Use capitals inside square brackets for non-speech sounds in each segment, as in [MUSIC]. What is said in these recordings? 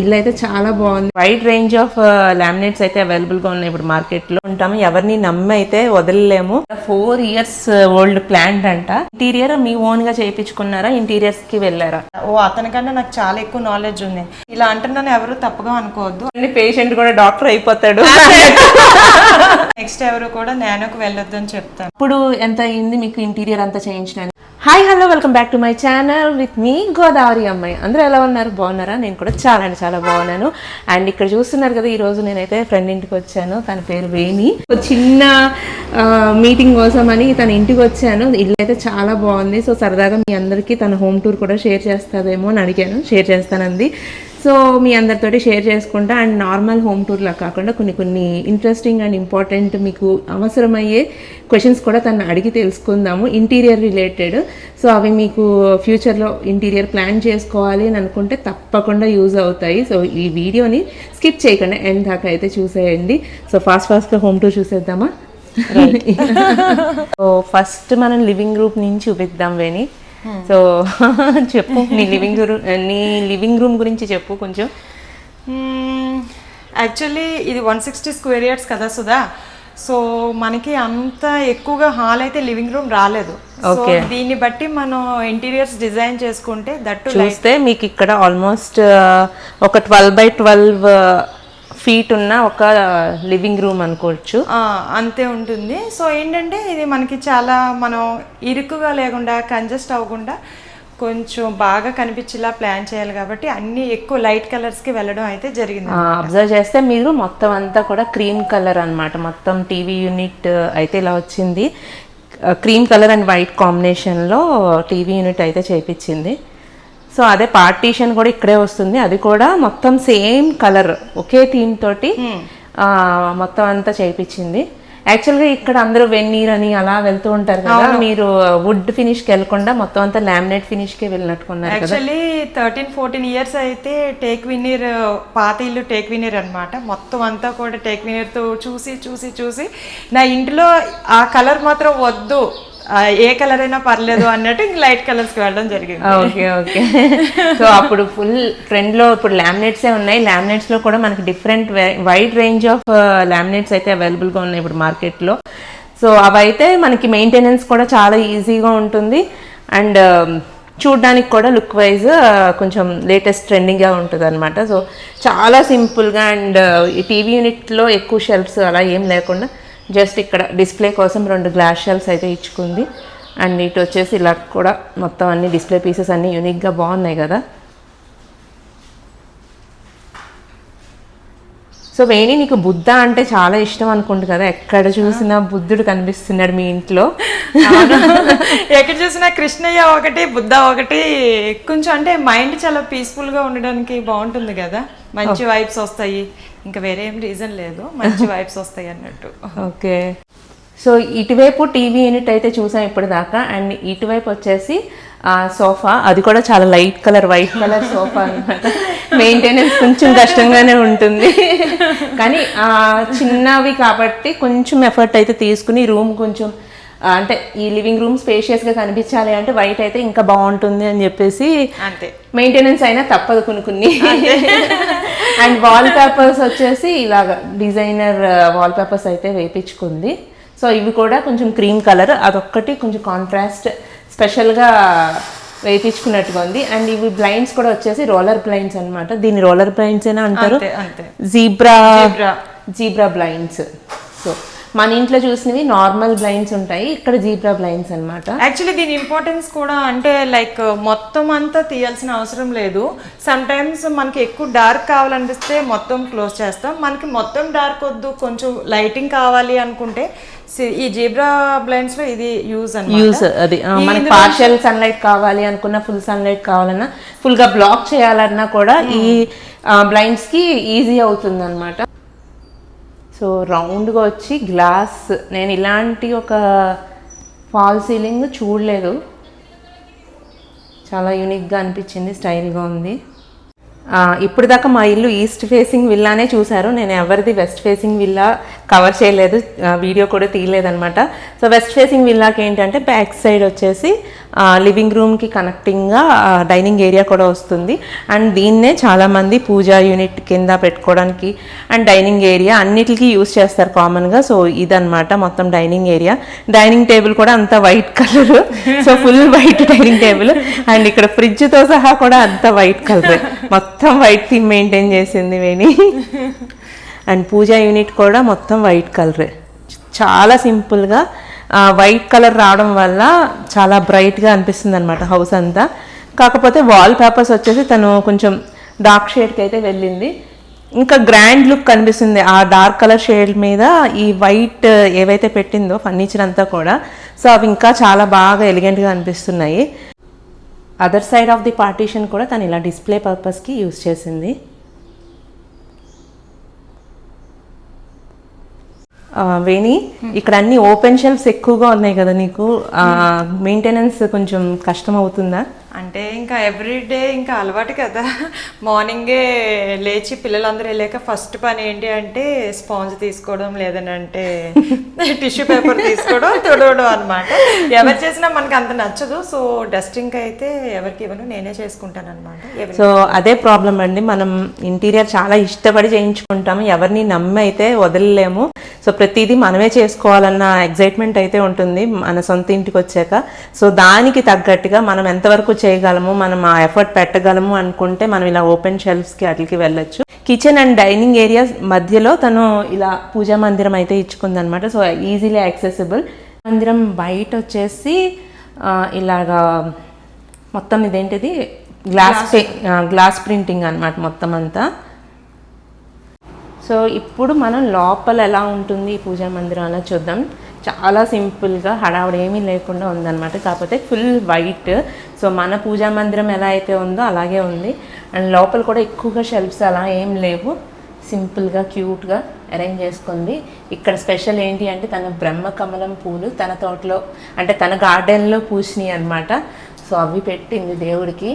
ఇల్లు అయితే చాలా బాగుంది. వైడ్ రేంజ్ ఆఫ్ లామినేట్స్ అయితే అవైలబుల్గా ఉన్నాయి ఇప్పుడు మార్కెట్లో. ఉంటాము. ఎవరిని నమ్మి అయితే వదలలేము ఫోర్ ఇయర్స్ ఓల్డ్ ప్లాంట్ అంట. ఇంటీరియర్ మీ ఓన్గా చేయించుకున్నారా? ఇంటీరియర్స్కి వెళ్ళారా? ఓ అతనికన్నా నాకు చాలా ఎక్కువ నాలెడ్జ్ ఉంది. ఇలా అంటున్నాను ఎవరు తప్పుగా అనుకోవద్దు. పేషెంట్ కూడా డాక్టర్ అయిపోతాడు. నెక్స్ట్ ఎవరు కూడా నేనకు వెళ్ళొద్దు అని చెప్తాను. ఇప్పుడు ఎంత అయింది మీకు ఇంటీరియర్ అంతా చేయించడానికి? Hi hello welcome back to my channel with మీ గోదావరి అమ్మాయి. అందరూ ఎలా ఉన్నారు? బాగున్నారా? నేను కూడా చాలా అంటే చాలా బాగున్నాను. అండ్ ఇక్కడ చూస్తున్నారు కదా ఈరోజు నేనైతే ఫ్రెండ్ ఇంటికి వచ్చాను. తన పేరు వేణి. ఒక చిన్న మీటింగ్ కోసం అని తన ఇంటికి వచ్చాను. ఇల్లు అయితే చాలా బాగుంది. సో సరదాగా మీ అందరికీ తన హోమ్ టూర్ కూడా షేర్ చేస్తుందేమో అని అడిగాను. షేర్ చేస్తానంది. సో మీ అందరితోటి షేర్ చేసుకుంటా అండ్ నార్మల్ హోమ్ టూర్లా కాకుండా కొన్ని కొన్ని ఇంట్రెస్టింగ్ అండ్ ఇంపార్టెంట్ మీకు అవసరమయ్యే క్వశ్చన్స్ కూడా తను అడిగి తెలుసుకుందాము ఇంటీరియర్ రిలేటెడ్. సో అవి మీకు ఫ్యూచర్లో ఇంటీరియర్ ప్లాన్ చేసుకోవాలి అని అనుకుంటే తప్పకుండా యూజ్ అవుతాయి. సో ఈ వీడియోని స్కిప్ చేయకుండా ఎండ్ దాకా అయితే చూసేయండి. సో ఫాస్ట్ ఫాస్ట్గా హోమ్ టూర్ చూసేద్దామా? సో ఫస్ట్ [LAUGHS] మనం లివింగ్ రూమ్ నుంచి చూపిద్దాం వేణి. సో [LAUGHS] చెప్పు నీ లివింగ్ రూమ్ నీ లివింగ్ రూమ్ గురించి చెప్పు కొంచెం. యాక్చువల్లీ ఇది వన్ సిక్స్టీ స్క్వేర్ ఇయర్స్ కదా సుధా. సో మనకి అంత ఎక్కువగా హాల్ అయితే లివింగ్ రూమ్ రాలేదు. సో దీన్ని బట్టి మనం ఇంటీరియర్స్ డిజైన్ చేసుకుంటే దట్టు చూస్తే మీకు ఇక్కడ ఆల్మోస్ట్ ఒక ట్వెల్వ్ బై ట్వెల్వ్ ఫీట్ ఉన్న ఒక లివింగ్ రూమ్ అనుకోవచ్చు. అంతే ఉంటుంది. సో ఏంటంటే ఇది మనకి చాలా మనం ఇరుకుగా లేకుండా కంజెస్ట్ అవ్వకుండా కొంచెం బాగా కనిపించేలా ప్లాన్ చేయాలి కాబట్టి అన్ని ఎక్కువ లైట్ కలర్స్కి వెళ్ళడం అయితే జరిగింది అబ్జర్వ్ చేస్తే మీరు మొత్తం అంతా కూడా క్రీమ్ కలర్ అన్నమాట. మొత్తం టీవీ యూనిట్ అయితే ఇలా వచ్చింది. క్రీమ్ కలర్ అండ్ వైట్ కాంబినేషన్లో టీవీ యూనిట్ అయితే చేపించింది. సో అదే పార్టీషన్ కూడా ఇక్కడే వస్తుంది. అది కూడా మొత్తం సేమ్ కలర్ ఒకే థీమ్ తోటి ఆ, మొత్తం అంతా చేయించింది యాక్చువల్గా ఇక్కడ అందరూ వెన్నీర్ అని అలా వెళ్తూ ఉంటారు కదా. మీరు వుడ్ ఫినిష్కి వెళ్ళకుండా మొత్తం అంతా లామినేట్ ఫినిష్కే వెళ్ళినట్టుకున్నారు కదా. యాక్చువల్లీ థర్టీన్ ఫోర్టీన్ ఇయర్స్ అయితే టేక్ వినీర్ పాత ఇల్లు టేక్ వినీర్ అనమాట మొత్తం అంతా కూడా టేక్ వినీర్తో చూసి చూసి చూసి. నా ఇంట్లో ఆ కలర్ మాత్రం వద్దు. ఏ కలర్ అయినా పర్లేదు అన్నట్టు ఇంక లైట్ కలర్స్కి వెళ్ళడం జరిగింది. Okay okay. సో అప్పుడు ఫుల్ ట్రెండ్లో ఇప్పుడు లామినేట్స్ ఏ ఉన్నాయి. లామినేట్స్లో కూడా మనకి different wide range of laminates అయితే అవైలబుల్గా ఉన్నాయి ఇప్పుడు మార్కెట్లో. సో అవైతే మనకి మెయింటెనెన్స్ కూడా చాలా ఈజీగా ఉంటుంది. అండ్ um, చూడ్డానికి కూడా లుక్ వైజ్ కొంచెం లేటెస్ట్ ట్రెండింగ్గా ఉంటుంది అనమాట సో చాలా సింపుల్గా అండ్ ఈ టీవీ యూనిట్లో ఎక్కువ షెల్ఫ్స్ అలా ఏం లేకుండా జస్ట్ ఇక్కడ డిస్ప్లే కోసం రెండు గ్లాస్ షెల్ఫ్స్ అయితే ఇచ్చుకుంది. అండ్ ఇటు వచ్చేసి ఇలా కూడా మొత్తం అన్ని డిస్ప్లే పీసెస్ అన్ని యూనిక్గా బాగున్నాయి కదా. సో వేణి నీకు బుద్ధ అంటే చాలా ఇష్టం అనుకుంటు కదా? ఎక్కడ చూసినా బుద్ధుడు కనిపిస్తున్నాడు మీ ఇంట్లో. ఎక్కడ చూసినా కృష్ణయ్య ఒకటి బుద్ధ ఒకటి కొంచెం అంటే మైండ్ చాలా పీస్ఫుల్గా ఉండడానికి బాగుంటుంది కదా? మంచి వైబ్స్ వస్తాయి. ఇంకా వేరే ఏం రీజన్ లేదు. మంచి [LAUGHS] వైబ్స్ వస్తాయి అన్నట్టు. ఓకే. సో ఇటువైపు టీవీ యూనిట్ అయితే చూసాం ఇప్పటిదాకా. అండ్ ఇటువైపు వచ్చేసి ఆ సోఫా. అది కూడా చాలా light colour white colour sofa అనమాట మెయింటెనెన్స్ [LAUGHS] కొంచెం కష్టంగానే ఉంటుంది. కానీ ఆ చిన్నవి కాబట్టి కొంచెం ఎఫర్ట్ అయితే తీసుకుని రూమ్ కొంచెం అంటే ఈ లివింగ్ రూమ్ స్పేషియస్గా కనిపించాలి అంటే వైట్ అయితే ఇంకా బాగుంటుంది అని చెప్పేసి అంతే. మెయింటెనెన్స్ అయినా తప్పదు కొన్ని కొన్ని. [LAUGHS] అండ్ వాల్ పేపర్స్ వచ్చేసి ఇలాగ డిజైనర్ వాల్ పేపర్స్ అయితే వేపించుకుంది సో ఇవి కూడా కొంచెం క్రీమ్ కలర్ అదొక్కటి కొంచెం కాంట్రాస్ట్ స్పెషల్గా వేయించుకున్నట్టుగా ఉంది. అండ్ ఇవి బ్లైండ్స్ కూడా వచ్చేసి రోలర్ బ్లైండ్స్ అన్నమాట. దీన్ని రోలర్ బ్లైండ్స్ అయినా అంటారు. జీబ్రా. జీబ్రా బ్లైండ్స్ సో మన ఇంట్లో చూసినవి నార్మల్ బ్లైండ్స్ ఉంటాయి. ఇక్కడ జీబ్రా బ్లైండ్స్ అన్నమాట. యాక్చువల్లీ దీని ఇంపార్టెన్స్ కూడా అంటే లైక్ మొత్తం అంతా తీయాల్సిన అవసరం లేదు. సమ్ టైమ్స్ మనకి ఎక్కువ డార్క్ కావాలనిపిస్తే మొత్తం క్లోజ్ చేస్తాం. మనకి మొత్తం డార్క్ వద్దు కొంచెం లైటింగ్ కావాలి అనుకుంటే ఈ జీబ్రా బ్లైండ్స్లో ఇది యూజ్ యూస్ అది ఆ, మనకి పార్షియల్ సన్లైట్ కావాలి అనుకున్న ఫుల్ సన్లైట్ కావాలన్నా full గా బ్లాక్ చేయాలన్నా కూడా ఈ బ్లైండ్స్కి ఈజీ అవుతుంది అనమాట సో రౌండ్గా వచ్చి గ్లాస్ నేను ఇలాంటి ఒక ఫాల్ సీలింగ్ చూడలేదు. చాలా యూనిక్గా అనిపించింది స్టైల్గా ఉంది. ఇప్పుడు దాకా మా ఇల్లు ఈస్ట్ ఫేసింగ్ విల్లానే చూశారు. నేను ఎవరిది వెస్ట్ ఫేసింగ్ విల్లా కవర్ చేయలేదు వీడియో కూడా తీయలేదన్నమాట. సో వెస్ట్ ఫేసింగ్ విల్లాకి ఏంటంటే బ్యాక్ సైడ్ వచ్చేసి లివింగ్ రూమ్కి కనెక్టింగ్గా డైనింగ్ ఏరియా కూడా వస్తుంది. అండ్ దీన్నే చాలామంది పూజా యూనిట్ కింద పెట్టుకోవడానికి అండ్ డైనింగ్ ఏరియా అన్నిటికీ యూస్ చేస్తారు కామన్గా సో ఇదనమాట మొత్తం డైనింగ్ ఏరియా డైనింగ్ టేబుల్ కూడా అంత white colour so full white dining table and ఇక్కడ ఫ్రిడ్జ్తో సహా కూడా అంత వైట్ కలర్ మొత్తం వైట్ థీమ్ మెయింటైన్ చేసింది వేణి. అండ్ పూజా యూనిట్ కూడా మొత్తం వైట్ కలర్ చాలా సింపుల్గా వైట్ కలర్ రావడం వల్ల చాలా బ్రైట్గా అనిపిస్తుంది అనమాట హౌస్ అంతా. కాకపోతే వాల్ పేపర్స్ వచ్చేసి తను కొంచెం డార్క్ షేడ్కి అయితే వెళ్ళింది. ఇంకా గ్రాండ్ లుక్ కనిపిస్తుంది ఆ డార్క్ కలర్ షేడ్ మీద ఈ వైట్ ఏవైతే పెట్టిందో ఫర్నిచర్ అంతా కూడా. సో అవి ఇంకా చాలా బాగా ఎలిగెంట్గా అనిపిస్తున్నాయి. Other side of the partition కూడా తను ఇలా డిస్ప్లే పర్పస్కి యూస్ చేసింది. వేణి ఇక్కడ అన్ని ఓపెన్ షెల్ఫ్స్ ఎక్కువగా ఉన్నాయి కదా నీకు? మెయింటెనెన్స్ కొంచెం కష్టం అవుతుందా అంటే ఇంకా ఎవ్రీడే ఇంకా అలవాటు కదా. మార్నింగే లేచి పిల్లలందరూ వెళ్ళాక ఫస్ట్ పని ఏంటి అంటే స్పాంజ్ తీసుకోవడం లేదనంటే టిష్యూ పేపర్ తీసుకోవడం తుడవడం అనమాట ఎవరు చేసినా మనకి అంత నచ్చదు. సో డస్టింగ్ అయితే ఎవరికి ఇవ్వను నేనే చేసుకుంటాను అనమాట సో అదే ప్రాబ్లం అండి. మనం ఇంటీరియర్ చాలా ఇష్టపడి చేయించుకుంటాము. ఎవరిని నమ్మి అయితే వదలలేము. సో ప్రతిదీ మనమే చేసుకోవాలన్న ఎగ్జైట్మెంట్ అయితే ఉంటుంది మన సొంత ఇంటికి వచ్చాక. సో దానికి తగ్గట్టుగా మనం ఎంతవరకు చేయగలము మనం ఆ ఎఫర్ట్ పెట్టగలము అనుకుంటే మనం ఇలా ఓపెన్ షెల్ఫ్స్కి అట్లకి వెళ్ళొచ్చు. కిచెన్ అండ్ డైనింగ్ ఏరియా మధ్యలో తను ఇలా పూజా మందిరం అయితే ఇచ్చుకుందనమాట సో ఈజీలీ యాక్సెసిబుల్ మందిరం బయట వచ్చేసి ఇలాగా మొత్తం ఇదేంటిది? గ్లాస్ గ్లాస్ ప్రింటింగ్ అన్నమాట మొత్తం అంతా. సో ఇప్పుడు మనం లోపల ఎలా ఉంటుంది ఈ పూజా మందిరం అలా చూద్దాం. చాలా సింపుల్గా హడావుడు ఏమీ లేకుండా ఉందన్నమాట. కాకపోతే ఫుల్ వైట్. సో మన పూజా మందిరం ఎలా అయితే ఉందో అలాగే ఉంది. అండ్ లోపల కూడా ఎక్కువగా షెల్ఫ్స్ అలా ఏం లేవు. సింపుల్గా క్యూట్గా అరేంజ్ చేసుకుంది. ఇక్కడ స్పెషల్ ఏంటి అంటే తన బ్రహ్మ కమలం పూలు తన తోటలో అంటే తన గార్డెన్లో పూసినాయి అనమాట సో అవి పెట్టింది దేవుడికి.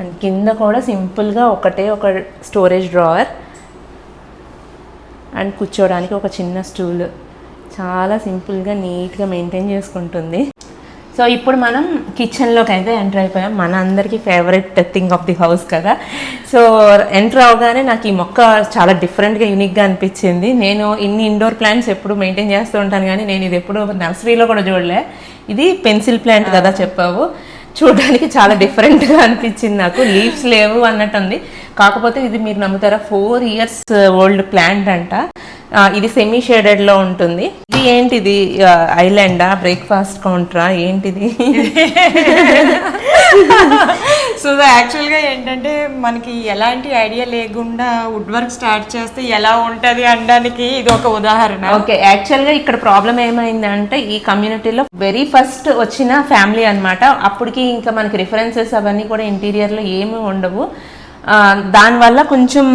అండ్ కింద కూడా సింపుల్గా ఒకటే ఒక స్టోరేజ్ డ్రావర్. అండ్ కూర్చోవడానికి ఒక చిన్న స్టూల్. చాలా సింపుల్గా నీట్గా మెయింటైన్ చేసుకుంటుంది. సో ఇప్పుడు మనం కిచెన్లోకి అయితే ఎంటర్ అయిపోయాం. మన అందరికీ favourite thing of the house కదా. సో ఎంటర్ అవగానే నాకు ఈ మొక్క చాలా డిఫరెంట్గా యూనిక్గా అనిపించింది. నేను ఇన్ని ఇండోర్ ప్లాంట్స్ ఎప్పుడు మెయింటైన్ చేస్తూ ఉంటాను కానీ నేను ఇది ఎప్పుడు నర్సరీలో కూడా చూడలే. ఇది పెన్సిల్ ప్లాంట్ కదా చెప్పావు. చూడడానికి చాలా డిఫరెంట్గా అనిపించింది నాకు. లీవ్స్ లేవు అన్నట్టు ఉంది కాకపోతే ఇది మీరు నమ్ముతారా? ఫోర్ ఇయర్స్ ఓల్డ్ ప్లాంట్ అంట. ఇది సెమీ షేడెడ్లో ఉంటుంది. ఇది ఏంటిది? ఐలాండా బ్రేక్ఫాస్ట్ కౌంటరా ఏంటిది? [LAUGHS] సో యాక్చువల్గా ఏంటంటే మనకి ఎలాంటి ఐడియా లేకుండా వుడ్ వర్క్ స్టార్ట్ చేస్తే ఎలా ఉంటుంది అనడానికి ఇది ఒక ఉదాహరణ. ఓకే యాక్చువల్గా ఇక్కడ ప్రాబ్లం ఏమైందంటే ఈ కమ్యూనిటీలో వెరీ ఫస్ట్ వచ్చిన ఫ్యామిలీ అన్నమాట. అప్పటికి ఇంకా మనకి రిఫరెన్సెస్ అవన్నీ కూడా ఇంటీరియర్లో ఏమీ ఉండవు. దానివల్ల కొంచెం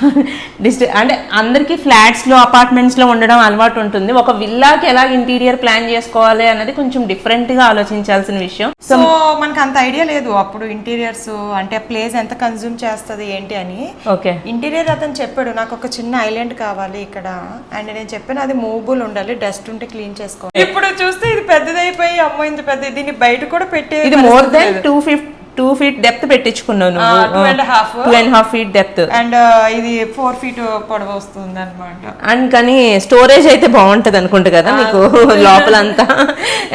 [LAUGHS] డిస్ట అంటే అందరికీ ఫ్లాట్స్లో అపార్ట్మెంట్స్లో ఉండడం అలవాటు ఉంటుంది. ఒక విల్లాకి ఎలా ఇంటీరియర్ ప్లాన్ చేసుకోవాలి అన్నది కొంచెం డిఫరెంట్గా ఆలోచించాల్సిన విషయం. సో మనకు అంత ఐడియా లేదు. అప్పుడు ఇంటీరియర్స్ అంటే ప్లేస్ ఎంత కన్జ్యూమ్ చేస్తుంది ఏంటి అని. ఓకే. ఇంటీరియర్ అతను చెప్పాడు నాకు ఒక చిన్న ఐలాండ్ కావాలి ఇక్కడ. అండ్ నేను చెప్పాను అది మూవబుల్ ఉండాలి డస్ట్ ఉంటే క్లీన్ చేసుకో. ఇప్పుడు చూస్తే ఇది పెద్దదైపోయి అమ్మో ఇంత పెద్ద దీన్ని బయట కూడా పెట్టే ఇది మోర్ దెన్ టూ ఫిఫ్ two feet depth పెట్టించుకున్నావు two and half two and half feet depth and ఇది ఫోర్ ఫీట్ పొడవు వస్తుంది అనమాట అండ్ కానీ స్టోరేజ్ అయితే బాగుంటది అనుకుంటా కదా మీకు [LAUGHS] లోపలంతా.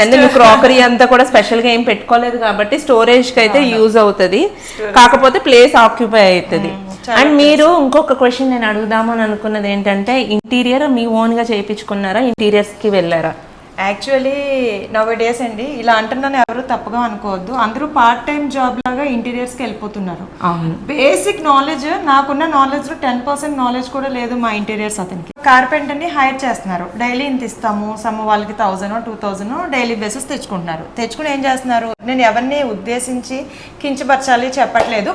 అంటే నువ్వు క్రాకరీ అంతా కూడా స్పెషల్గా ఏం పెట్టుకోలేదు కాబట్టి స్టోరేజ్కి అయితే యూజ్ అవుతది. కాకపోతే ప్లేస్ ఆక్యుపై అవుతుంది. అండ్ మీరు ఇంకొక క్వశ్చన్ నేను అడుగుదామని అనుకున్నది ఏంటంటే ఇంటీరియర్ మీ ఓన్గా చేయించుకున్నారా ఇంటీరియర్స్కి వెళ్ళారా? యాక్చువల్లీ నవ్ డేస్ అండి ఇలా అంటున్నాను ఎవరు తప్పుగా అనుకోవద్దు. అందరూ పార్ట్ టైం జాబ్ లాగా ఇంటీరియర్స్కి వెళ్ళిపోతున్నారు. బేసిక్ నాలెడ్జ్ నాకున్న నాలెడ్జ్లో టెన్ పర్సెంట్ నాలెడ్జ్ కూడా లేదు మా ఇంటీరియర్స్ అతనికి. కార్పెంటర్ని హైర్ చేస్తున్నారు. డైలీ ఇంత ఇస్తాము సమ్ వాళ్ళకి thousand two thousand daily basis తెచ్చుకుంటున్నారు. తెచ్చుకుని ఏం చేస్తున్నారు? నేను ఎవరిని ఉద్దేశించి కించపరచాలి చెప్పట్లేదు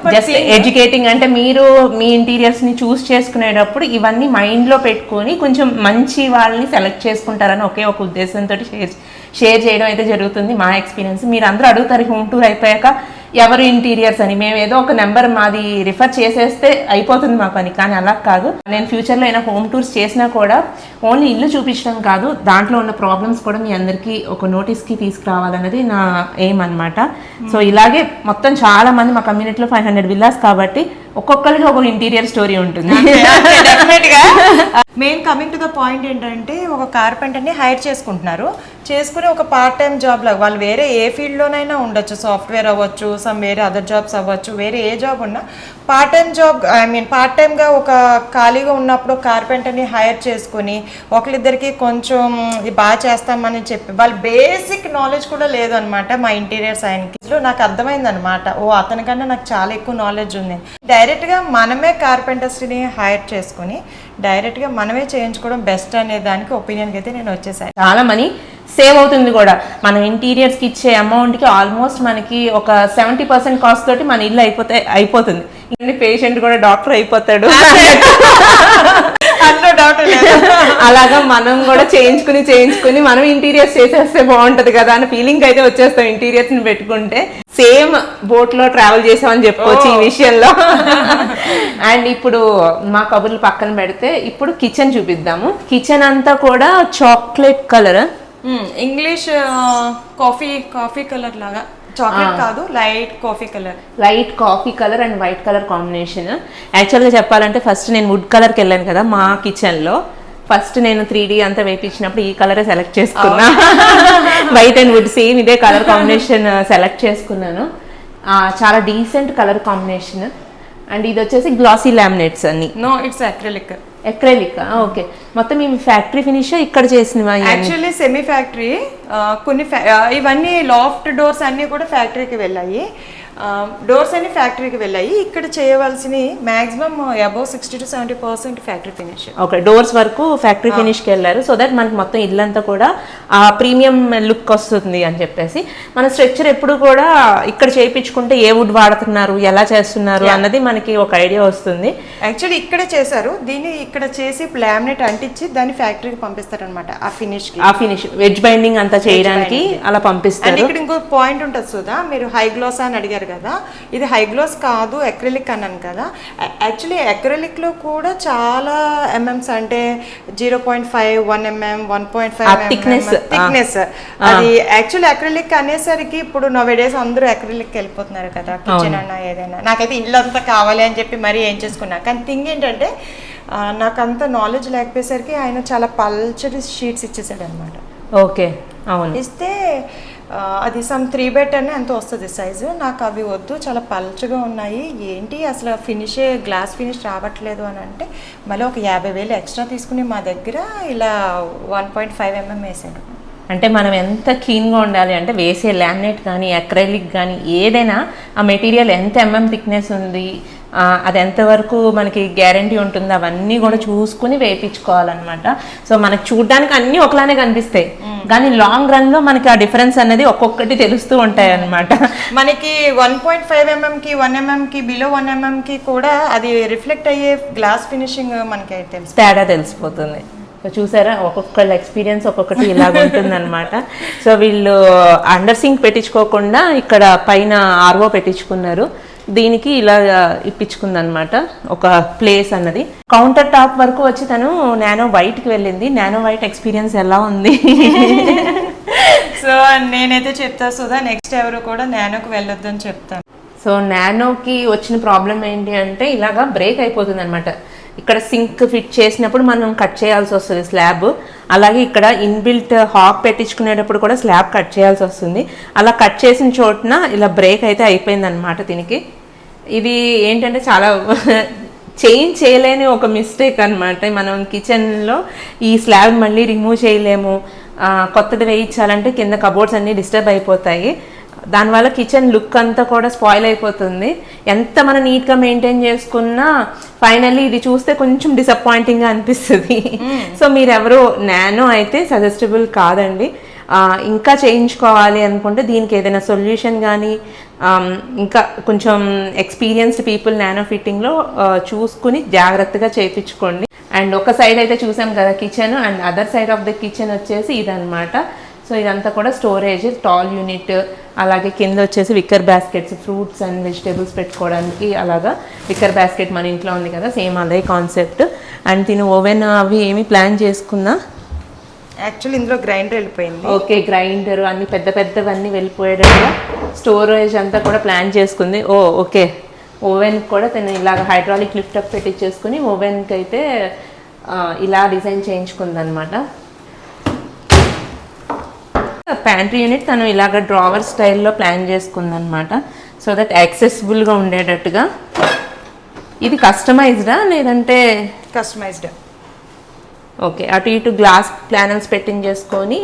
ఎడ్యుకేటింగ్ అంటే మీరు మీ ఇంటీరియర్స్ని చూస్ చేసుకునేటప్పుడు ఇవన్నీ మైండ్లో పెట్టుకొని కొంచెం మంచి వాళ్ళని సెలెక్ట్ చేసుకుంటారని ఒకే ఒక తోటి షేర్ షేర్ చేయడం అయితే జరుగుతుంది మా ఎక్స్పీరియన్స్. మీరు అందరూ అడుగుతారు హోమ్ టూర్ అయిపోయాక ఎవరు ఇంటీరియర్స్ అని? మేము ఏదో ఒక నెంబర్ మాది రిఫర్ చేసేస్తే అయిపోతుంది మా పని కానీ అలా కాదు. నేను ఫ్యూచర్లో అయినా హోమ్ టూర్స్ చేసినా కూడా ఓన్లీ ఇల్లు చూపించడం కాదు దాంట్లో ఉన్న ప్రాబ్లమ్స్ కూడా మీ అందరికీ ఒక నోటీస్కి తీసుకురావాలన్నది నా ఎయిమ్ అనమాట సో ఇలాగే మొత్తం చాలా మంది మా కమ్యూనిటీలో ఫైవ్ హండ్రెడ్ విల్లాస్ కాబట్టి ఒక్కొక్కరికి ఒక ఇంటీరియర్ స్టోరీ ఉంటుంది. [LAUGHS] Main coming to the point ఏంటంటే ఒక కార్పెంటర్ని హైర్ చేసుకుంటున్నారు. చేసుకుని ఒక పార్ట్ టైం జాబ్ లాగా వాళ్ళు వేరే ఏ ఫీల్డ్లోనైనా ఉండొచ్చు సాఫ్ట్వేర్ అవ్వచ్చు సమ్ వేరే అదర్ జాబ్స్ అవ్వచ్చు. వేరే ఏ జాబ్ ఉన్నా part time job I mean part టైంగా ఒక ఖాళీగా ఉన్నప్పుడు కార్పెంటర్ని హైర్ చేసుకుని ఒకరిద్దరికి కొంచెం ఇది బాగా చేస్తామని చెప్పి వాళ్ళ బేసిక్ నాలెడ్జ్ కూడా లేదనమాట మా ఇంటీరియర్ ఆయనకి నాకు అర్థమైంది అనమాట ఓ అతనికన్నా నాకు చాలా ఎక్కువ నాలెడ్జ్ ఉంది. డైరెక్ట్గా మనమే కార్పెంటర్స్ని హైర్ చేసుకుని డైరెక్ట్గా మనమే చేయించుకోవడం బెస్ట్ అనే దానికి ఒపీనియన్కి అయితే నేను వచ్చేసాను. చాలా మనీ సేవ్ అవుతుంది కూడా. మనం ఇంటీరియర్స్కి ఇచ్చే అమౌంట్కి ఆల్మోస్ట్ మనకి ఒక సెవెంటీ పర్సెంట్ కాస్ట్ తోటి మన ఇల్లు అయిపోతే అయిపోతుంది. ఇంటి పేషెంట్ కూడా డాక్టర్ అయిపోతాడు. అలాగా మనం కూడా చేయించుకుని చేయించుకుని మనం ఇంటీరియర్స్ చేసేస్తే బాగుంటది కదా అని ఫీలింగ్ అయితే వచ్చేస్తాం ఇంటీరియర్స్ని పెట్టుకుంటే. సేమ్ బోట్లో ట్రావెల్ చేసామని చెప్పుకోవచ్చు ఈ విషయంలో. అండ్ ఇప్పుడు మా కబుర్లు పక్కన పెడితే ఇప్పుడు కిచెన్ చూపిద్దాము. కిచెన్ అంతా కూడా chocolate colour English coffee coffee colour లాగా. చాక్లెట్ కాదు light coffee colour light coffee colour and white colour combination యాక్చువల్గా చెప్పాలంటే ఫస్ట్ నేను వుడ్ కలర్కి వెళ్ళాను కదా మా కిచెన్లో ఫస్ట్ నేను త్రీ డీ అంతా వేయించినప్పుడు ఈ కలరే సెలెక్ట్ చేసుకున్నా. వైట్ అండ్ వుడ్ సేమ్ ఇదే కలర్ కాంబినేషన్ సెలెక్ట్ చేసుకున్నాను. చాలా డీసెంట్ కలర్ కాంబినేషన్ అండ్ ఇది వచ్చేసి గ్లాసీ లామినేట్స్ అన్ని. No it's acrylic acrylic okay ah, మొత్తం ఈ ఫ్యాక్టరీ ఫినిష్ ఇక్కడ చేసినవా యాక్చువల్లీ సెమీ ఫ్యాక్టరీ కొన్ని ఇవన్నీ లాఫ్ట్ డోర్స్ అన్నీ కూడా ఫ్యాక్టరీకి వెళ్ళాయి. డోర్స్ అన్ని ఫ్యాక్టరీకి వెళ్ళాయి. ఇక్కడ చేయవలసిన maximum above sixty to seventy percent factory finish okay doors వరకు ఫ్యాక్టరీ ఫినిష్కి వెళ్ళారు. సో దట్ మనకి మొత్తం ఇల్లంతా కూడా ఆ ప్రీమియం లుక్ వస్తుంది అని చెప్పేసి. మన స్ట్రక్చర్ ఎప్పుడు కూడా ఇక్కడ చేయించుకుంటే ఏ వుడ్ వాడుతున్నారు ఎలా చేస్తున్నారు అన్నది మనకి ఒక ఐడియా వస్తుంది. యాక్చువల్లీ ఇక్కడే చేశారు. దీన్ని ఇక్కడ చేసి లామినేట్ అంటించి దాన్ని ఫ్యాక్టరీకి పంపిస్తారనమాట ఆ ఫినిష్ ఆ ఫినిష్ వెజ్ బైండింగ్ అంతా చేయడానికి అలా పంపిస్తారు. ఇక్కడ ఇంకో పాయింట్ ఉంటుంది సుధా మీరు హై గ్లోస్ అని అడిగారు కదా. ఇది హై గ్లోస్ కాదు అక్రిలిక్ అన్నాను కదా. యాక్చువల్లీ అక్రిలిక్లో కూడా చాలా ఎంఎంస్ అంటే zero point five one mm one point five thickness అది యాక్చువల్లీ అక్రిలిక్ అనేసరికి ఇప్పుడు నోవే డేస్ అందరూ అక్రిలిక్ వెళ్ళిపోతున్నారు కదా కిచెన్ అన్నా ఏదైనా. నాకైతే ఇల్లు అంతా కావాలి అని చెప్పి మరీ ఏం చేసుకున్నా. కానీ థింగ్ ఏంటంటే ఆ, నాకు అంత నాలెడ్జ్ లేకపోయేసరికి ఆయన చాలా పల్చడి షీట్స్ ఇచ్చేసాడు అనమాట ఓకే. అవును. ఇస్తే అది సమ్ త్రీ బెడ్ అని ఎంత వస్తుంది సైజు నాకు అవి వద్దు చాలా పల్చగా ఉన్నాయి. ఏంటి? అసలు ఫినిషే గ్లాస్ ఫినిష్ రావట్లేదు అని అంటే మళ్ళీ ఒక యాభై వేలు ఎక్స్ట్రా తీసుకుని మా దగ్గర ఇలా వన్ పాయింట్ ఫైవ్ ఎంఎం వేసాడు అంటే మనం ఎంత క్లీన్గా ఉండాలి అంటే వేసే లామినేట్ కానీ అక్రైలిక్ కానీ ఏదైనా ఆ మెటీరియల్ ఎంత ఎంఎం థిక్నెస్ ఉంది అది ఎంతవరకు మనకి గ్యారంటీ ఉంటుంది అవన్నీ కూడా చూసుకుని వేయించుకోవాలన్నమాట. సో మనకు చూడడానికి అన్నీ ఒకలానే కనిపిస్తాయి. కానీ లాంగ్ రన్లో మనకి ఆ డిఫరెన్స్ అనేది ఒక్కొక్కటి తెలుస్తూ ఉంటాయి అన్నమాట మనకి వన్ పాయింట్ ఫైవ్ ఎంఎంకి వన్ ఎంఎంకి బిలో వన్ ఎంఎంకి కూడా అది రిఫ్లెక్ట్ అయ్యే గ్లాస్ ఫినిషింగ్ మనకి తెలుసు తేడా తెలిసిపోతుంది. సో చూసారా ఒక్కొక్కళ్ళ ఎక్స్పీరియన్స్ ఒక్కొక్కటి ఇలాగ ఉంటుందన్నమాట. సో వీళ్ళు అండర్ సింక్ పెట్టించుకోకుండా ఇక్కడ పైన ఆర్ఓ పెట్టించుకున్నారు. దీనికి ఇలా ఇప్పించుకుందనమాట ఒక ప్లేస్ అన్నది. కౌంటర్ టాప్ వరకు వచ్చి తను నానో వైట్కి వెళ్ళింది. నానో వైట్ ఎక్స్పీరియన్స్ ఎలా ఉంది? [LAUGHS] సో నేనైతే చెప్తా సుధా నెక్స్ట్ ఎవరు కూడా నానోకి వెళ్ళొద్దు అని చెప్తాను సో నానోకి వచ్చిన ప్రాబ్లం ఏంటి అంటే ఇలాగా బ్రేక్ అయిపోతుంది అనమాట ఇక్కడ సింక్ ఫిట్ చేసినప్పుడు మనం కట్ చేయాల్సి వస్తుంది స్లాబ్. అలాగే ఇక్కడ ఇన్బిల్ట్ హాక్ పెట్టించుకునేటప్పుడు కూడా స్లాబ్ కట్ చేయాల్సి వస్తుంది. అలా కట్ చేసిన చోటున ఇలా బ్రేక్ అయితే అయిపోయింది అనమాట దీనికి. ఇది ఏంటంటే చాలా చేంజ్ చేయలేని ఒక మిస్టేక్ అనమాట మనం కిచెన్లో ఈ స్లాబ్ మళ్ళీ రిమూవ్ చేయలేము. కొత్తది వేయించాలంటే కింద కబోర్డ్స్ అన్నీ డిస్టర్బ్ అయిపోతాయి. దానివల్ల కిచెన్ లుక్ అంతా కూడా స్పాయిల్ అయిపోతుంది. ఎంత మనం నీట్గా మెయింటైన్ చేసుకున్నా ఫైనల్లీ ఇది చూస్తే కొంచెం డిసప్పాయింటింగ్గా అనిపిస్తుంది. సో మీరెవరు నానో అయితే సజెస్టబుల్ కాదండి. ఇంకా చేయించుకోవాలి అనుకుంటే దీనికి ఏదైనా సొల్యూషన్ కానీ ఇంకా కొంచెం ఎక్స్పీరియన్స్డ్ పీపుల్ నానో ఫిట్టింగ్లో చూసుకుని జాగ్రత్తగా చేయించుకోండి అండ్ ఒక సైడ్ అయితే చూసాం కదా kitchen and other side of the kitchen వచ్చేసి ఇదన్నమాట. సో ఇదంతా కూడా స్టోరేజ్ టాల్ యూనిట్ అలాగే కింద వచ్చేసి wicker baskets fruits and vegetables పెట్టుకోవడానికి అలాగా విక్కర్ బాస్కెట్ మన ఇంట్లో ఉంది కదా సేమ్ అదే కాన్సెప్ట్ అండ్ తిను ఓవెన్ అవి ఏమి ప్లాన్ చేసుకుందా యాక్చువల్లీ ఇందులో గ్రైండర్ వెళ్ళిపోయింది. ఓకే గ్రైండర్ అన్ని పెద్ద పెద్దవన్నీ వెళ్ళిపోయేటట్టుగా స్టోరేజ్ అంతా కూడా ప్లాన్ చేసుకుంది. ఓ ఓకే. ఓవెన్ కూడా తను ఇలాగ హైడ్రాలిక్ లిఫ్ట్ అప్ పెట్టించేసుకుని ఓవెన్కి అయితే ఇలా డిజైన్ చేయించుకుంది అనమాట ప్యాంట్రీ యూనిట్ తను ఇలాగ డ్రావర్ స్టైల్లో ప్లాన్ చేసుకుందనమాట. సో దట్ యాక్సెసిబుల్గా ఉండేటట్టుగా. ఇది కస్టమైజ్డా లేదంటే? కస్టమైజ్డ్. ఓకే. అటు ఇటు గ్లాస్ ప్లానల్స్ పెట్టించేసుకొని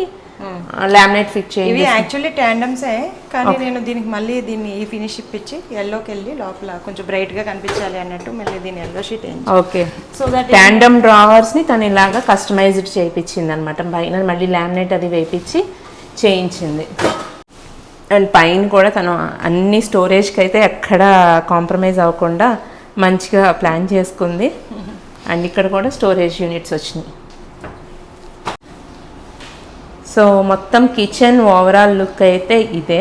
లామినేట్ ఫిట్ ఇవి చేయండి యాక్చువల్లీ ట్యాండమ్సే కానీ నేను దీనికి మళ్ళీ దీన్ని ఈ ఫినిష్ ఇప్పించి ఎల్లోకి వెళ్ళి లోపల కొంచెం బ్రైట్గా కనిపించాలి అన్నట్టు మళ్ళీ దీన్ని ఎల్లో షీట్ వేయించి. ఓకే సో దట్ ట్యాండమ్ డ్రావర్స్ని తను ఇలాగా కస్టమైజ్డ్ చేయించింది అనమాట పైన మళ్ళీ లామినేట్ అది వేపించి చేయించింది. అండ్ పైన కూడా తను అన్ని స్టోరేజ్కి అయితే ఎక్కడ కాంప్రమైజ్ అవ్వకుండా మంచిగా ప్లాన్ చేసుకుంది. [LAUGHS] అండ్ ఇక్కడ కూడా స్టోరేజ్ యూనిట్స్ వచ్చినాయి. సో మొత్తం కిచెన్ ఓవరాల్ లుక్ అయితే ఇదే.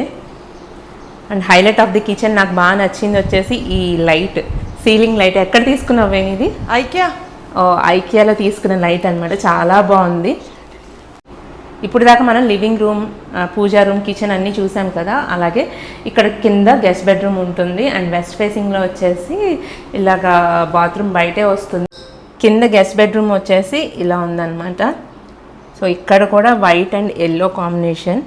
And highlight of the kitchen నాకు బాగా నచ్చింది వచ్చేసి ఈ లైట్ సీలింగ్ లైట్ ఎక్కడ తీసుకున్నావు ఇది? ఐక్యా. ఓ, ఐకియాలో తీసుకున్న లైట్ అన్నమాట. చాలా బాగుంది. ఇప్పుడు దాకా మనం living room puja room kitchen అన్నీ చూసాం కదా. అలాగే ఇక్కడ కింద గెస్ట్ బెడ్రూమ్ ఉంటుంది. అండ్ వెస్ట్ ఫేసింగ్లో వచ్చేసి ఇలాగా బాత్రూమ్ బయటే వస్తుంది. కింద గెస్ట్ బెడ్రూమ్ వచ్చేసి ఇలా ఉందన్నమాట. సో ఇక్కడ కూడా వైట్ అండ్ ఎల్లో కాంబినేషన్.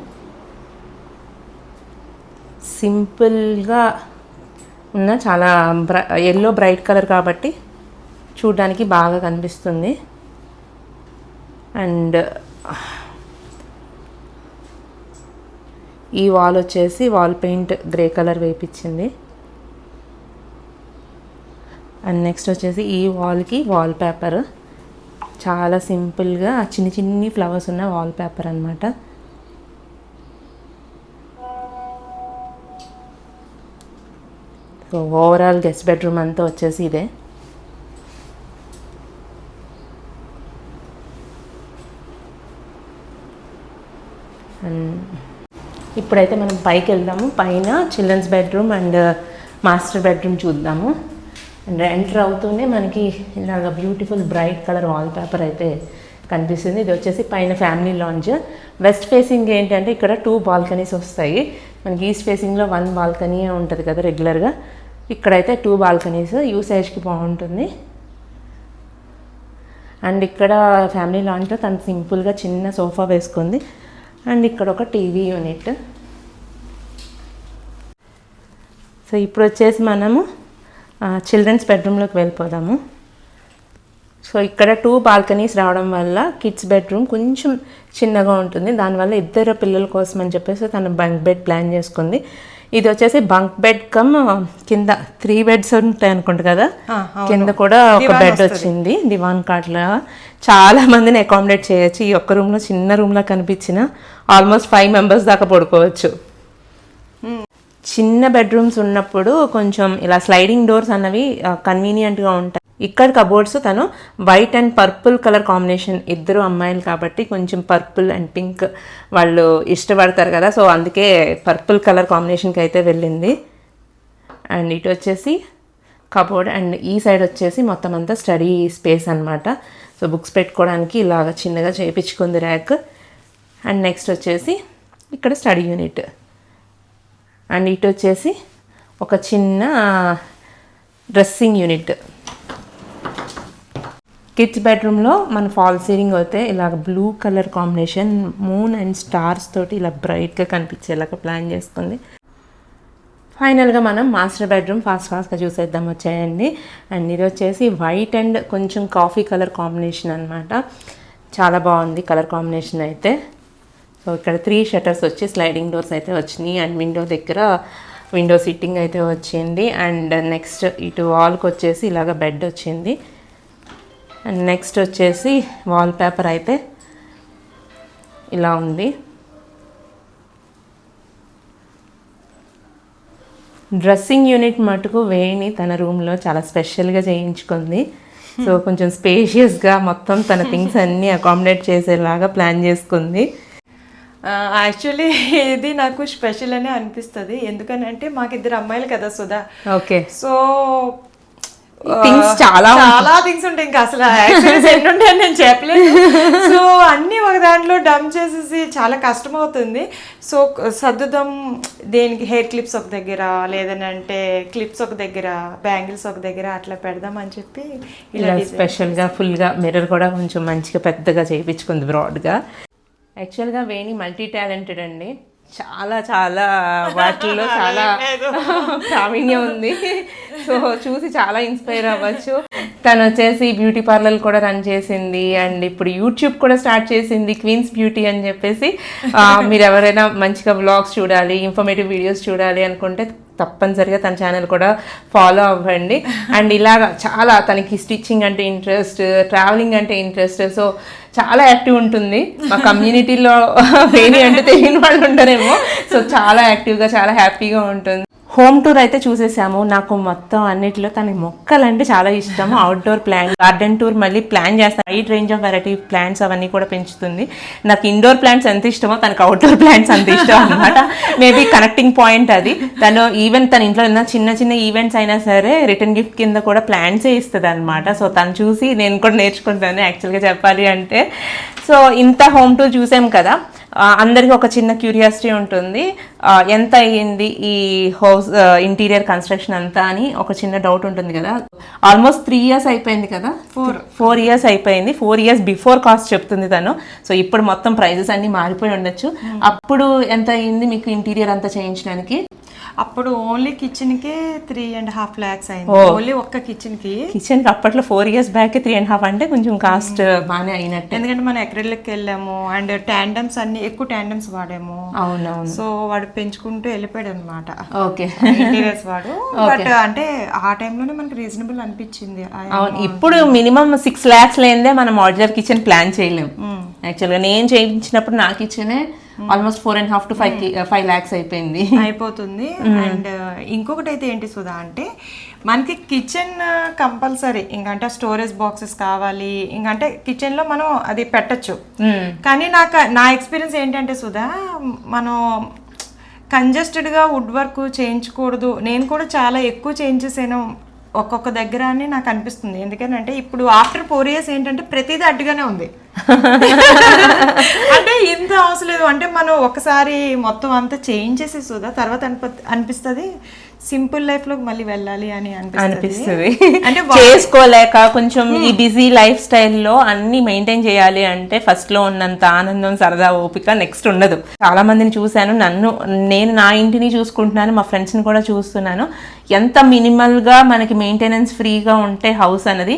సింపుల్గా ఉన్న చాలా బ్ర ఎల్లో బ్రైట్ కలర్ కాబట్టి చూడడానికి బాగా కనిపిస్తుంది. అండ్ ఈ వాల్ వచ్చేసి వాల్ పెయింట్ గ్రే కలర్ వేయించింది అండ్ నెక్స్ట్ వచ్చేసి ఈ వాల్కి వాల్ పేపర్. చాలా సింపుల్గా చిన్ని చిన్ని ఫ్లవర్స్ ఉన్న వాల్ పేపర్ అనమాట సో ఓవరాల్ గెస్ట్ బెడ్రూమ్ అంతా వచ్చేసి ఇదే. అండ్ ఇప్పుడైతే మనం పైకి వెళ్దాము. పైన children's bedroom and master bedroom చూద్దాము. ఎంటర్ అవుతూనే మనకి ఇలాగ beautiful bright colour wall paper అయితే కనిపిస్తుంది. ఇది వచ్చేసి పైన ఫ్యామిలీ లాంజ్ వెస్ట్ ఫేసింగ్ ఏంటంటే ఇక్కడ టూ బాల్కనీస్ వస్తాయి. మనకి ఈస్ట్ ఫేసింగ్లో వన్ బాల్కనీ ఉంటుంది కదా రెగ్యులర్గా ఇక్కడైతే టూ బాల్కనీస్ యూసేజ్కి బాగుంటుంది. అండ్ ఇక్కడ ఫ్యామిలీ లాంజ్లో తను సింపుల్గా చిన్న సోఫా వేసుకుంది. అండ్ ఇక్కడ ఒక టీవీ యూనిట్ సో ఇప్పుడు వచ్చేసి మనము చిల్డ్రన్స్ బెడ్రూమ్లోకి వెళ్ళిపోదాము. సో ఇక్కడ టూ బాల్కనీస్ రావడం వల్ల కిడ్స్ బెడ్రూమ్ కొంచెం చిన్నగా ఉంటుంది. దానివల్ల ఇద్దరు పిల్లల కోసం అని చెప్పేసి తను బంక్ బెడ్ ప్లాన్ చేసుకుంది. ఇది వచ్చేసి బంక్ బెడ్ కమ్ కింద త్రీ బెడ్స్ ఉంటాయి అనుకుంటా కదా. కింద కూడా ఒక బెడ్. వచ్చింది. దివాన్ కాట్లా చాలా మందిని అకామిడేట్ చేయొచ్చు. ఈ ఒక్క రూమ్లో చిన్న రూమ్లో కనిపించిన ఆల్మోస్ట్ ఫైవ్ మెంబర్స్ దాకా పడుకోవచ్చు. చిన్న బెడ్రూమ్స్ ఉన్నప్పుడు కొంచెం ఇలా స్లైడింగ్ డోర్స్ అన్నవి కన్వీనియంట్గా ఉంటాయి. ఇక్కడ కబోర్డ్స్ తను white and purple colour combination ఇద్దరు అమ్మాయిలు కాబట్టి కొంచెం పర్పుల్ అండ్ పింక్ వాళ్ళు ఇష్టపడతారు కదా. సో అందుకే పర్పుల్ కలర్ కాంబినేషన్కి అయితే వెళ్ళింది. అండ్ ఇటు వచ్చేసి కబోర్డ్ అండ్ ఈ సైడ్ వచ్చేసి మొత్తం అంతా స్టడీ స్పేస్ అనమాట సో బుక్స్ పెట్టుకోవడానికి ఇలాగ చిన్నగా చేయించుకుంది ర్యాక్ అండ్ నెక్స్ట్ వచ్చేసి ఇక్కడ స్టడీ యూనిట్ అండ్ ఇటు వచ్చేసి ఒక చిన్న డ్రెస్సింగ్ యూనిట్. కిడ్స్ బెడ్రూమ్లో మన ఫాల్ సీలింగ్ అయితే ఇలా blue colour combination moon and stars తోటి ఇలా బ్రైట్గా కనిపించేలాగా ప్లాన్ చేసుకుంది ఫైనల్గా మనం మాస్టర్ బెడ్రూమ్ ఫాస్ట్ ఫాస్ట్గా చూసేద్దాం వచ్చాయండి. అండ్ ఇది వచ్చేసి వైట్ అండ్ కొంచెం కాఫీ కలర్ కాంబినేషన్ అనమాట చాలా బాగుంది కలర్ కాంబినేషన్ అయితే. ఇక్కడ త్రీ షటర్స్ వచ్చి స్లైడింగ్ డోర్స్ అయితే వచ్చినాయి. అండ్ విండో దగ్గర విండో సిట్టింగ్ అయితే వచ్చింది. అండ్ నెక్స్ట్ ఇటు వాల్కి వచ్చేసి ఇలాగ బెడ్ వచ్చింది. అండ్ నెక్స్ట్ వచ్చేసి వాల్ పేపర్ అయితే ఇలా ఉంది. డ్రెస్సింగ్ యూనిట్ మటుకు వేణి తన రూమ్లో చాలా స్పెషల్గా చేయించుకుంది. సో కొంచెం స్పేషియస్గా మొత్తం తన థింగ్స్ అన్నీ అకామిడేట్ చేసేలాగా ప్లాన్ చేసుకుంది. యాక్చువల్లీ ఇది నాకు స్పెషల్ అనే అనిపిస్తుంది. ఎందుకనంటే మాకు ఇద్దరు అమ్మాయిలు కదా సుధా. ఓకే. సో చాలా చాలా థింగ్స్ ఉంటాయి ఇంకా అసలు. యాక్చువల్లీ ఎన్ని ఉంటాయని నేను చెప్పలేదు. సో అన్ని ఒక దాంట్లో డమ్ చేసేసి చాలా కష్టం అవుతుంది సో సర్దుదాం దేనికి హెయిర్ క్లిప్స్ ఒక దగ్గర లేదనంటే క్లిప్స్ ఒక దగ్గర బ్యాంగిల్స్ ఒక దగ్గర అట్లా పెడదాం అని చెప్పి ఇలా ఇలా స్పెషల్గా ఫుల్గా మిర్రర్ కూడా కొంచెం మంచిగా పెద్దగా చేయించుకుంది బ్రాడ్గా యాక్చువల్గా వేణి మల్టీ టాలెంటెడ్ అండి. చాలా చాలా వాటిల్లో [LAUGHS] చాలా [LAUGHS] ప్రావీణ్యం ఉంది. సో చూసి చాలా ఇన్స్పైర్ అవ్వచ్చు. తను వచ్చేసి బ్యూటీ పార్లర్ కూడా రన్ చేసింది. అండ్ ఇప్పుడు యూట్యూబ్ కూడా స్టార్ట్ చేసింది క్వీన్స్ బ్యూటీ అని చెప్పేసి. మీరు ఎవరైనా మంచిగా వ్లాగ్స్ చూడాలి ఇన్ఫర్మేటివ్ వీడియోస్ చూడాలి అనుకుంటే తప్పనిసరిగా తన ఛానల్ కూడా ఫాలో అవ్వండి. అండ్ ఇలాగ చాలా తనకి స్టిచ్చింగ్ అంటే ఇంట్రెస్ట్ ట్రావెలింగ్ అంటే ఇంట్రెస్ట్. సో చాలా యాక్టివ్ ఉంటుంది. మా కమ్యూనిటీలో [LAUGHS] వేణి అంటే తెలియని వాళ్ళు ఉంటారేమో సో చాలా యాక్టివ్గా చాలా హ్యాపీగా ఉంటుంది. హోమ్ టూర్ అయితే చూసేసాము. నాకు మొత్తం అన్నిటిలో తన మొక్కలు అంటే చాలా ఇష్టం. అవుట్డోర్ ప్లాంట్ గార్డెన్ టూర్ మళ్ళీ ప్లాన్ చేస్తాను wide range of variety plants అవన్నీ కూడా పెంచుతుంది. నాకు ఇండోర్ ప్లాంట్స్ ఎంత ఇష్టమో తనకు అవుట్డోర్ ప్లాంట్స్ అంత ఇష్టం అనమాట మేబీ కనెక్టింగ్ పాయింట్ అది. తను ఈవెన్ తన ఇంట్లో ఉన్న చిన్న చిన్న ఈవెంట్స్ అయినా సరే రిటర్న్ గిఫ్ట్ కింద కూడా ప్లాంట్సే ఇస్తుంది అనమాట సో తను చూసి నేను కూడా నేర్చుకుంటాను యాక్చువల్గా చెప్పాలి అంటే. సో ఇంత హోమ్ టూర్ చూసాం కదా. అందరికీ ఒక చిన్న క్యూరియాసిటీ ఉంటుంది. ఎంత అయ్యింది ఈ హౌస్ ఇంటీరియర్ కన్స్ట్రక్షన్ అంతా అని ఒక చిన్న డౌట్ ఉంటుంది కదా. ఆల్మోస్ట్ త్రీ ఇయర్స్ అయిపోయింది కదా? ఫోర్. ఫోర్ ఇయర్స్ అయిపోయింది. ఫోర్ ఇయర్స్ బిఫోర్ కాస్ట్ చెప్తుంది తను. సో ఇప్పుడు మొత్తం ప్రైజెస్ అన్ని మారిపోయి ఉండొచ్చు. అప్పుడు ఎంత అయ్యింది మీకు ఇంటీరియర్ అంతా చేయించడానికి? అప్పుడు ఓన్లీ కిచెన్కి త్రీ అండ్ హాఫ్ లాక్స్ అయింది. ఓన్లీ ఒక్క కిచెన్కి కిచెన్ అప్పట్లో four years back three and half అంటే కొంచెం కాస్ట్ బాగానే అయినట్టే. ఎందుకంటే మనం ఎక్రెళ్ళకి వెళ్ళాము అండ్ ట్యాండమ్స్ అన్ని ఎక్కువ ట్యాండమ్స్ వాడాము. అవునవును. సో వాడు పెంచుకుంటూ వెళ్ళిపోయాడు అనమాట ఓకే. ఇంటీరియర్స్ వాడు. [LAUGHS] బట్ అంటే ఆ టైంలోనే మనకి రీజనబుల్ అనిపించింది. అవును ఇప్పుడు మినిమం సిక్స్ ల్యాక్స్ లేనిదే మనం మాడ్యులర్ కిచెన్ ప్లాన్ చేయలేం. యాక్చువల్గా నేను చేయించినప్పుడు నా కిచెనే almost four and half to five five lakhs అయిపోయింది. [LAUGHS] అయిపోతుంది. అండ్ ఇంకొకటి అయితే ఏంటి సుధా అంటే మనకి కిచెన్ కంపల్సరీ ఇంకంటే స్టోరేజ్ బాక్సెస్ కావాలి. ఇంకంటే కిచెన్లో మనం అది పెట్టచ్చు. కానీ నాకు నా ఎక్స్పీరియన్స్ ఏంటంటే సుధా మనం కంజెస్టెడ్గా వుడ్ వర్క్ చేయించకూడదు. నేను కూడా చాలా ఎక్కువ చేయించేసాను ఒక్కొక్క దగ్గర అని నాకు అనిపిస్తుంది. ఎందుకంటే ఇప్పుడు ఆఫ్టర్ ఫోర్ ఇయర్స్ ఏంటంటే ప్రతిదీ అడ్డుగానే ఉంది. అంటే ఇంత అవసరం లేదు. అంటే మనం ఒకసారి మొత్తం అంతా చేంజెస్ సుధా తర్వాత అనిపి అనిపిస్తుంది. సింపుల్ లైఫ్లోకి మళ్ళీ వెళ్ళాలి అని అనిపిస్తుంది. అంటే చేసుకోలేక కొంచెం ఈ బిజీ లైఫ్ స్టైల్లో అన్ని మెయింటైన్ చేయాలి అంటే ఫస్ట్లో ఉన్నంత ఆనందం సరదా ఓపిక నెక్స్ట్ ఉండదు. చాలా మందిని చూశాను. నన్ను నేను నా ఇంటిని చూసుకుంటున్నాను మా ఫ్రెండ్స్ని కూడా చూస్తున్నాను. ఎంత మినిమల్గా మనకి మెయింటెనెన్స్ ఫ్రీగా ఉంటే హౌస్ అన్నది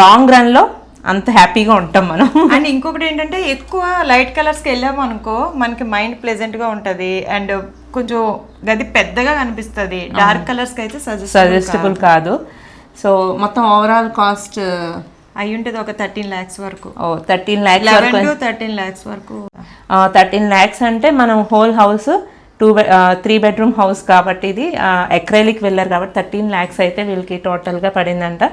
లాంగ్ రన్లో అంత హ్యాపీగా ఉంటాం మనం. అండ్ ఇంకొకటి ఏంటంటే ఎక్కువ లైట్ కలర్స్కి వెళ్ళాము అనుకో మనకి మైండ్ ప్లెజెంట్గా ఉంటది. అండ్ కొంచెం గది పెద్దగా కనిపిస్తుంది. డార్క్ కలర్స్కి అయితే సజెస్ట్ సజెస్టబుల్ కాదు. సో మొత్తం ఓవరాల్ కాస్ట్ అయి ఉంటుంది ఒక థర్టీన్ ల్యాక్స్ వరకు. ఓ థర్టీన్ ల్యాక్స్ థర్టీన్ ల్యాక్స్ వరకు. థర్టీన్ ల్యాక్స్ అంటే మనం whole house two three bedroom house కాబట్టి ఇది ఎక్రైలిక్ వెళ్ళారు కాబట్టి థర్టీన్ ల్యాక్స్ అయితే వీళ్ళకి టోటల్గా పడిందంట.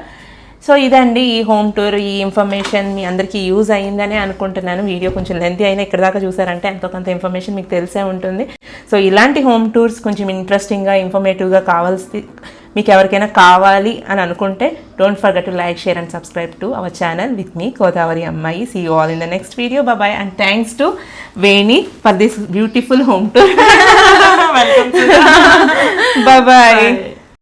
సో ఇదండి ఈ హోమ్ టూర్ ఈ ఇన్ఫర్మేషన్ మీ అందరికీ యూజ్ అయ్యిందని అనుకుంటున్నాను. వీడియో కొంచెం లెంతీ అయినా ఇక్కడ దాకా చూసారంటే ఎంతో కొంత ఇన్ఫర్మేషన్ మీకు తెలిసే ఉంటుంది. సో ఇలాంటి హోమ్ టూర్స్ కొంచెం ఇంట్రెస్టింగ్గా ఇన్ఫర్మేటివ్గా కావాల్సి మీకు ఎవరికైనా కావాలి అని అనుకుంటే don't forget to like share and subscribe to our channel with మీ గోదావరి అమ్మాయి see you all in the next video bye and thanks to Veni for this beautiful home tour bye